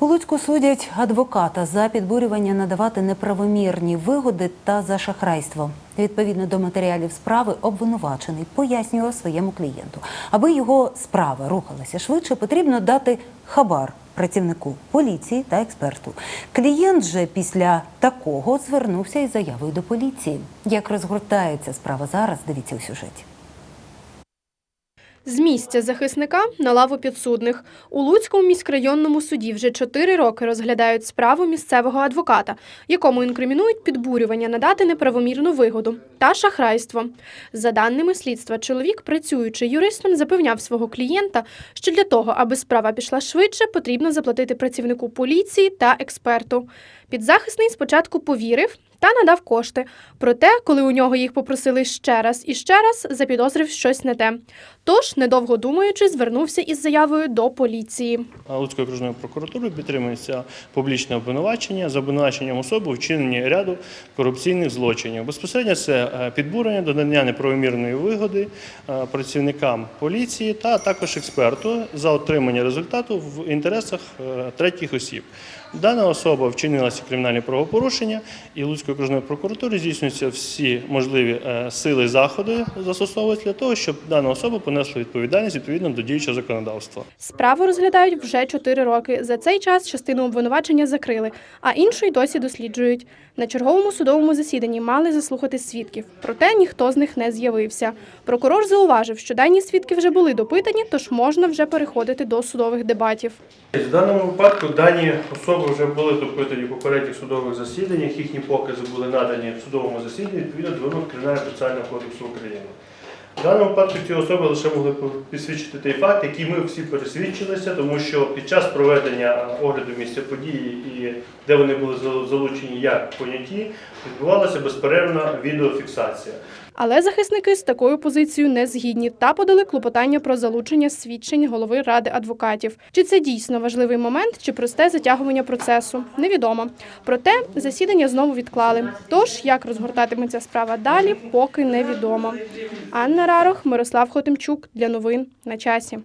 У Луцьку судять адвоката за підбурювання надавати неправомірні вигоди та за шахрайство. Відповідно до матеріалів справи, обвинувачений пояснював своєму клієнту, аби його справа рухалася швидше, потрібно дати хабар працівнику поліції та експерту. Клієнт же після такого звернувся із заявою до поліції. Як розгортається справа зараз? Дивіться у сюжеті. З місця захисника на лаву підсудних у Луцькому міськрайонному суді вже чотири роки розглядають справу місцевого адвоката, якому інкримінують підбурювання надати неправомірну вигоду та шахрайство. За даними слідства, чоловік, працюючи юристом, запевняв свого клієнта, що для того, аби справа пішла швидше, потрібно заплатити працівнику поліції та експерту. Підзахисний спочатку повірив та надав кошти. Проте, коли у нього їх попросили ще раз і ще раз, запідозрив щось не те. Тож, недовго думаючи, звернувся із заявою до поліції. Луцькою окружною прокуратурою підтримується публічне обвинувачення за обвинуваченням особи у вчиненні ряду корупційних злочинів. Безпосередньо це е, підбурення до надання неправомірної вигоди е, працівникам поліції та також експерту за отримання результату в інтересах е, третіх осіб. Дана особа вчинила ці кримінальні правопорушення, і Луцькою окружною прокуратурою здійснюються всі можливі е, сили і заходи застосовують для того, щоб дана особа понесла відповідальність відповідно до діючого законодавства. Справу розглядають вже чотири роки. За цей час частину обвинувачення закрили, а іншу й досі досліджують. На черговому судовому засіданні мали заслухати свідків, проте ніхто з них не з'явився. Прокурор зауважив, що дані свідки вже були допитані, тож можна вже переходити до судових дебатів. В даному випадку дані особи вже були допитані в попередніх судових засіданнях, їхні покази були надані в судовому засіданні відповідно до вимог Кримінального процесуального кодексу України. В даному випадку ці особи лише могли підсвідчити той факт, який ми всі пересвідчилися, тому що під час проведення огляду місця події і де вони були залучені як поняті, відбувалася безперервна відеофіксація. Але захисники з такою позицією не згідні та подали клопотання про залучення свідчень голови ради адвокатів. Чи це дійсно важливий момент, чи просте затягування процесу? Невідомо. Проте засідання знову відклали. Тож як розгортатиметься справа далі, поки невідомо. Анна Рарох, Мирослав Хотимчук для новин на часі.